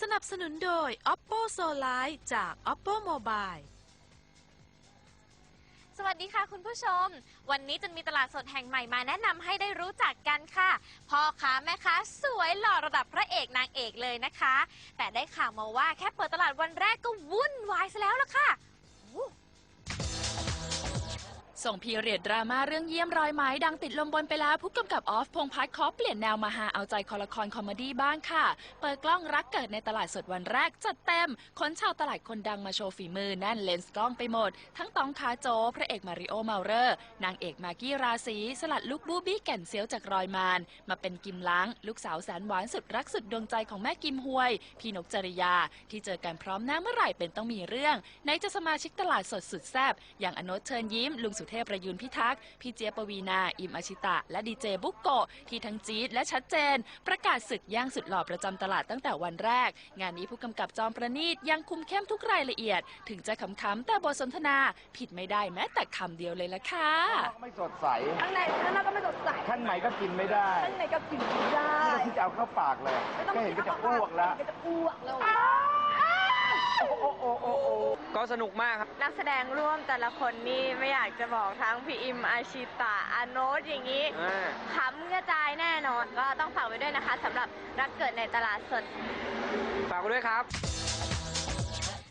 สนับสนุนโดย Oppo Solar จาก Oppo Mobile สวัสดีค่ะคุณผู้ชม วันนี้จะมีตลาดสดแห่งใหม่มาแนะนำให้ได้รู้จักกันค่ะพ่อค้าแม่ค้าสวยหล่อระดับพระเอกนางเอกเลยนะคะ แต่ได้ข่าวมาว่าแค่เปิดตลาดวันแรกก็วุ่นวายซะแล้วล่ะค่ะ ส่งพีเรียดดราม่าเรื่องเยี่ยมรอยไม้ดังติดลมบนไปแล้ว ผู้กำกับออฟพงพัฒน์ขอเปลี่ยนแนวมาหาเอาใจคอละครคอมเมดี้บ้างค่ะ เปิดกล้องรักเกิดในตลาดสดวันแรก จัดเต็มคนชาวตลาดคนดังมาโชว์ฝีมือแน่นเลนส์กล้องไปหมด ทั้งตองคาโจ พระเอกมาริโอเมาเรอร์ นางเอกมากี้ราศีสลัดลูกบูบี้แก่นเซียวจากรอยมาน มาเป็นกิมล้าง ลูกสาวแสนหวานสุดรักสุดดวงใจของแม่กิมฮวย พี่นกจริยา ที่เจอกันพร้อมหน้าเมื่อไหร่เป็นต้องมีเรื่องไหนจะสมาชิกตลาดสดสุดแซ่บอย่างอโนตเชิญยิ้มลุงสุเทพประยุนพิทักษ์ พี่เจี๊ยบปวีนา อิมอาชิตะ และดีเจบุกโกะที่ทั้งจี๊ดและชัดเจน ประกาศศึกย่างสุดหล่อประจำตลาดตั้งแต่วันแรก งานนี้ผู้กำกับจอมประณีตยังคุมเข้มทุกรายละเอียด ถึงจะขำๆแต่บทสนทนาผิดไม่ได้แม้แต่คำเดียวเลยละค่ะ ไม่สดใสข้างในข้างนอกก็ไม่สดใสข้างในก็กินไม่ได้ข้างในก็กินไม่ได้ไม่ที่จะเอาเข้าปากเลยไม่ต้องแค่เห็นก็จะอ้วกแล้วก็จะอ้วกแล้ว ก็สนุกมากครับนักแสดงร่วมแต่ละคนนี่ไม่อยากจะบอกทั้งพี่อิมอาชิตะอาโนตอย่างนี้อ่า ขำกระจายแน่นอนก็ต้องฝากไว้ด้วยนะคะสำหรับรักเกิดในตลาดสด ฝากไว้ด้วยครับ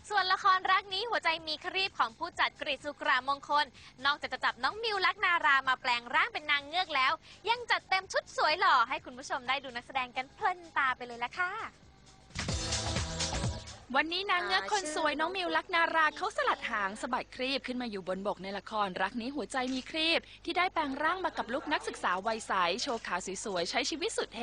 ส่วนละครรักนี้หัวใจมีครีบของผู้จัดกรีสุกรามงคล นอกจากจะจับน้องมิวลักนารามาแปลงร่างเป็นนางเงือกแล้ว ยังจัดเต็มชุดสวยหล่อให้คุณผู้ชมได้ดูนักแสดงกันเพลินตาไปเลยละค่ะ วันนี้นางเงือกคนสวยน้องมิวลักนาราเขาสลัดหางสะบัดครีบขึ้นมาอยู่บนบกในละครรักนี้หัวใจมีครีบ ที่ได้แปลงร่างมากับลุกนักศึกษาวัยใสโชว์ขาวสวยๆใช้ชีวิตสุดเท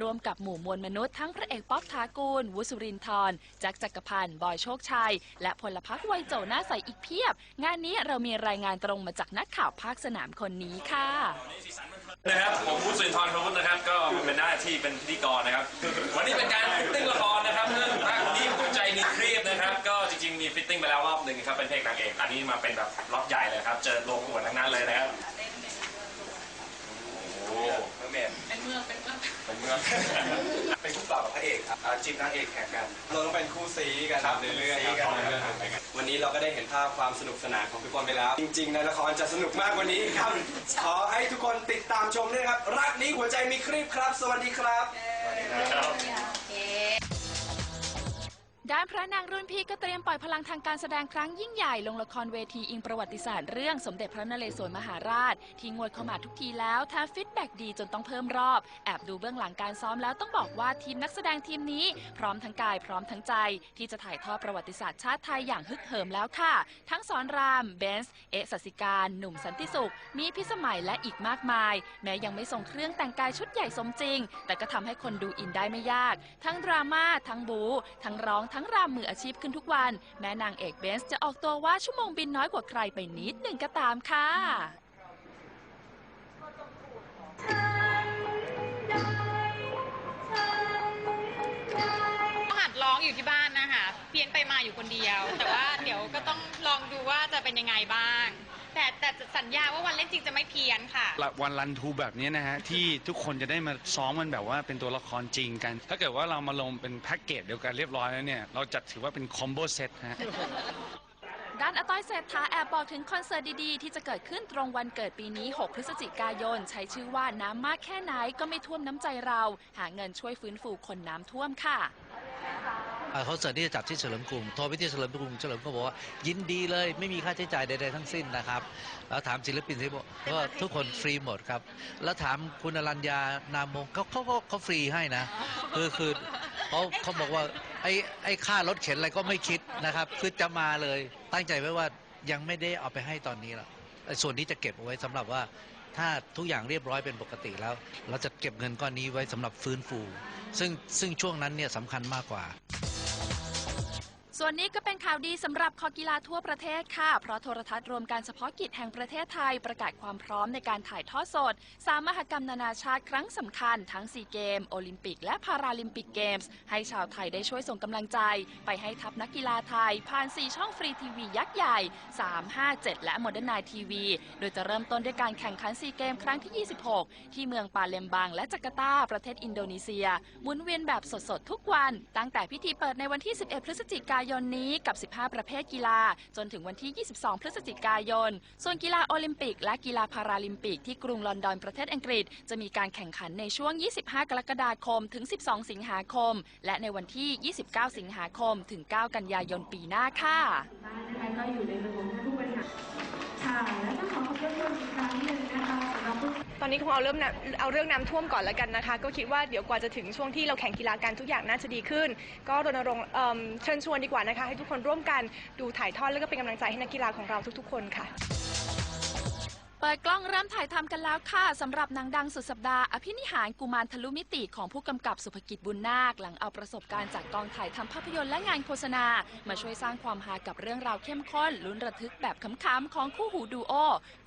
รวมกับหมู่มวลมนุษย์ทั้งพระเอกป๊อปทากูลวุสุรินทร์แจ็คจักรพันธ์บอยโชคชัย และพลพักวัยโจหน้าใสอีกเพียบ งานนี้เรามีรายงานตรงมาจากนักข่าวภาคสนามคนนี้ค่ะนะครับผมวุฒิสุนทรพวุฒินะครับก็เป็นหน้าที่เป็นพิธีกรนะครับ วันนี้เป็นการฟิตติ้งละครนะ ฟิตติ้งไปแล้วรอบหนึ่งครับเป็นเพลงนางเอกอันนี้มาเป็นแบบล็อตใหญ่เลยครับ เจอโลงหัวทั้งนั้นเลยนะครับโอ้เมือเมนเป็นเมืองเป็นเมืองเป็นเมืองเป็นคู่ปรับกับพระเอกครับอ่าจีบนางเอกแข่งกัน เราต้องเป็นคู่ซีกันครับเรื่องซีคกัรันบวันนี้เราก็ได้เห็นภาพความสนุกสนานของทุกคนไปแล้ว จริงๆในละครจะสนุกมากกว่านี้ครับขอให้ทุกคนติดตามชมด้วยครับ รักนี้หัวใจมีครีบครับ สวัสดีครับครับ ด้านพระนางรุ่นพี่ก็เตรียมปล่อยพลังทางการแสดงครั้งยิ่งใหญ่ลงละครเวทีอิงประวัติศาสตร์เรื่องสมเด็จพระนเรศวรมหาราช ที่งวดเข้ามาทุกทีแล้วแถมฟีดแบ็กดีจนต้องเพิ่มรอบ แอบดูเบื้องหลังการซ้อมแล้วต้องบอกว่าทีมนักแสดงทีมนี้ พร้อมทั้งกายพร้อมทั้งใจ ที่จะถ่ายทอดประวัติศาสตร์ชาติไทยอย่างฮึกเหิมแล้วค่ะ ทั้งสอนรามเบนซ์เอสสิการ หนุ่มสันติสุข มีพิสมัยและอีกมากมาย แม้ยังไม่ส่งเครื่องแต่งกายชุดใหญ่สมจริง แต่ก็ทำให้คนดูอินได้ไม่ยาก ทั้งดราม่าทั้งบูทั้งร้องทั้ง้งรำมืออาชีพขึ้นทุกวัน แม้นางเอกเบนซ์จะออกตัวว่าชั่วโมงบินน้อยกว่าใครไปนิดหนึ่งก็ตามค่ะหัดร้องอยู่ที่บ้านนะคะเพี้ยนไปมาอยู่คนเดียว แต่ว่าเดี๋ยวก็ต้องลองดูว่าจะเป็นยังไงบ้าง แต่แต่สัญญาว่าวันเล่นจริงจะไม่เพี้ยนค่ะวันรันทูแบบนี้นะฮะ ที่ทุกคนจะได้มาซ้อมมันแบบว่าเป็นตัวละครจริงกัน ถ้าเกิดว่าเรามาลงเป็นแพ็กเกจเดียวกันเรียบร้อยแล้วเนี่ย เราจัดถือว่าเป็นคอมโบเซตฮะ ด้านอาต้อยเศรษฐาแอบบอกถึงคอนเสิร์ตดีๆ ที่จะเกิดขึ้นตรงวันเกิดปีนี้ 6 พฤศจิกายน ใช้ชื่อว่าน้ำมากแค่ไหนก็ไม่ท่วมน้ำใจเรา หาเงินช่วยฟื้นฟูคนน้ำท่วมค่ะ เอ่อคอนเสิร์ตที่จะจัดที่เฉลิมกรุงโทรไปที่เฉลิมกรุงเฉลิมก็บอกว่ายินดีเลยไม่มีค่าใช้จ่ายใดๆทั้งสิ้นนะครับแล้วถามศิลปินที่บอกว่าทุกคนฟรีหมดครับ แล้วถามคุณอรัญญานามงเขาเขาเขาเขาฟรีให้นะคือคือเขาเขาบอกว่าไอ้ไอ้ค่ารถเข็นอะไรก็ไม่คิดนะครับ คือจะมาเลยตั้งใจไว้ว่ายังไม่ได้เอาไปให้ตอนนี้หรอกไอ้ส่วนนี้จะเก็บเอาไว้สำหรับว่าถ้าทุกอย่างเรียบร้อยเป็นปกติแล้ว เราจะเก็บเงินก้อนนี้ไว้สำหรับฟื้นฟู ซึ่งซึ่งช่วงนั้นเนี่ยสำคัญมากกว่า ส่วนนี้ก็เป็นข่าวดีสำหรับคอกีฬาทั่วประเทศค่ะ เพราะโทรทัศน์รวมการเฉพาะกิจแห่งประเทศไทยประกาศความพร้อมในการถ่ายทอดสด สามมหกรรมนานาชาติครั้งสำคัญ ทั้ง4เกม โอลิมปิก และพาราลิมปิกเกมส์ ให้ชาวไทยได้ช่วยส่งกำลังใจ ไปให้ทัพนักกีฬาไทย ผ่าน 4 ช่องฟรีทีวียักษ์ใหญ่ 3 5 7 และโมเดิร์นไนทีวี โดยจะเริ่มต้นด้วยการแข่งขัน4เกมครั้งที่ 26 ที่เมืองปาเลมบัง และจาการ์ตา ประเทศอินโดนีเซียหมุนเวียนแบบสดๆทุกวัน ตั้งแต่พิธีเปิดในวันที่ 11 พฤศจิกายนนี้กับ 15 ประเภทกีฬา จนถึงวันที่ 22 พฤศจิกายน ส่วนกีฬาโอลิมปิก และกีฬาพาราลิมปิกที่กรุงลอนดอนประเทศอังกฤษ จะมีการแข่งขันในช่วง 25 กรกฎาคม ถึง 12 สิงหาคม และในวันที่ 29 สิงหาคม ถึง 9 กันยายนปีหน้าค่ะ ค่ะ และต้องขอขอบคุณอีกครั้งหนึ่งนะคะสำหรับผู้ ตอนนี้คงเอาเริ่มน้ำเอาเรื่องน้ำท่วมก่อนแล้วกันนะคะ ก็คิดว่าเดี๋ยวกว่าจะถึงช่วงที่เราแข่งกีฬากันทุกอย่างน่าจะดีขึ้น ก็รณรงค์เอิ่มเชิญชวนดีกว่านะคะ ให้ทุกคนร่วมกันดูถ่ายทอดแล้วก็เป็นกำลังใจให้นักกีฬาของเราทุกๆ คนค่ะ เปิดกล้องเริ่มถ่ายทำกันแล้วค่ะสำหรับหนังดังสุดสัปดาห์อภินิหารกุมารทะลุมิติของผู้กำกับสุภกิจบุญนาค หลังเอาประสบการณ์จากกองถ่ายทำภาพยนตร์และงานโฆษณา มาช่วยสร้างความฮากับเรื่องราวเข้มข้นลุ้นระทึกแบบขำๆของคู่หูดูโอ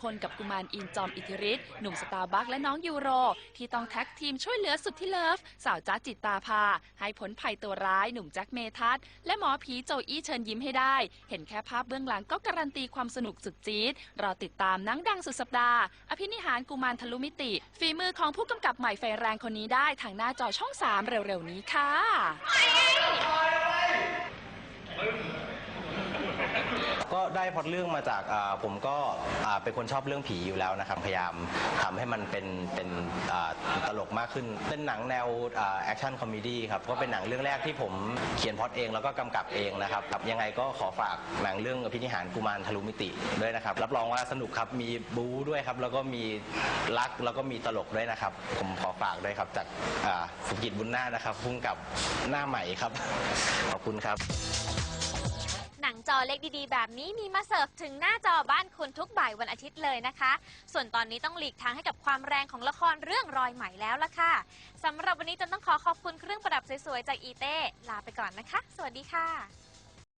คนกับกุมารอินจอมอิทธิฤทธิ์หนุ่มสตาร์บัคและน้องยูโร ที่ต้องแท็กทีมช่วยเหลือสุดที่เลิฟ สาวจ้าจิตตาภา ให้ผลภัยตัวร้ายหนุ่มแจ็คเมทัศน์และหมอผีโจอี้เชิญยิ้มให้ได้ เห็นแค่ภาพเบื้องหลังก็การันตีความสนุกสุดจี๊ดรอติดตามนังดังสุดสัปดาห์ อภินิหารกุมารทะลุมิติ ฝีมือของผู้กำกับใหม่ไฟแรงคนนี้ได้ทางหน้าจอช่อง 3 เร็วๆนี้ค่ะ ก็ได้พล็อตเรื่องมาจากอ่าผมก็อ่าเป็นคนชอบเรื่องผีอยู่แล้วนะครับพยายามทำให้มันเป็นเป็นอ่าตลกมากขึ้น เป็นหนังแนวแอคชั่นคอมเมดี้ครับก็เป็นหนังเรื่องแรกที่ผมเขียนพล็อตเองแล้วก็กำกับเองนะครับครับยังไงก็ขอฝากหนังเรื่องอภินิหารกุมารทะลุมิติด้วยนะครับรับรองว่าสนุกครับมีบู๊ด้วยครับแล้วก็มีรักแล้วก็มีตลกด้วยนะครับ ผมขอฝากด้วยครับจากอ่าสุกิจบุญนาคนะครับพุ่งกับหน้าใหม่ครับ ขอบคุณครับ หนังจอเล็กดีๆ แบบนี้มีมาเสิร์ฟถึงหน้าจอบ้านคุณทุกบ่ายวันอาทิตย์เลยนะคะ ส่วนตอนนี้ต้องหลีกทางให้กับความแรงของละครเรื่องรอยใหม่แล้วล่ะค่ะสำหรับวันนี้จนต้องขอขอบคุณเครื่องประดับสวยๆจากอีเต้ลาไปก่อนนะคะ สวัสดีค่ะ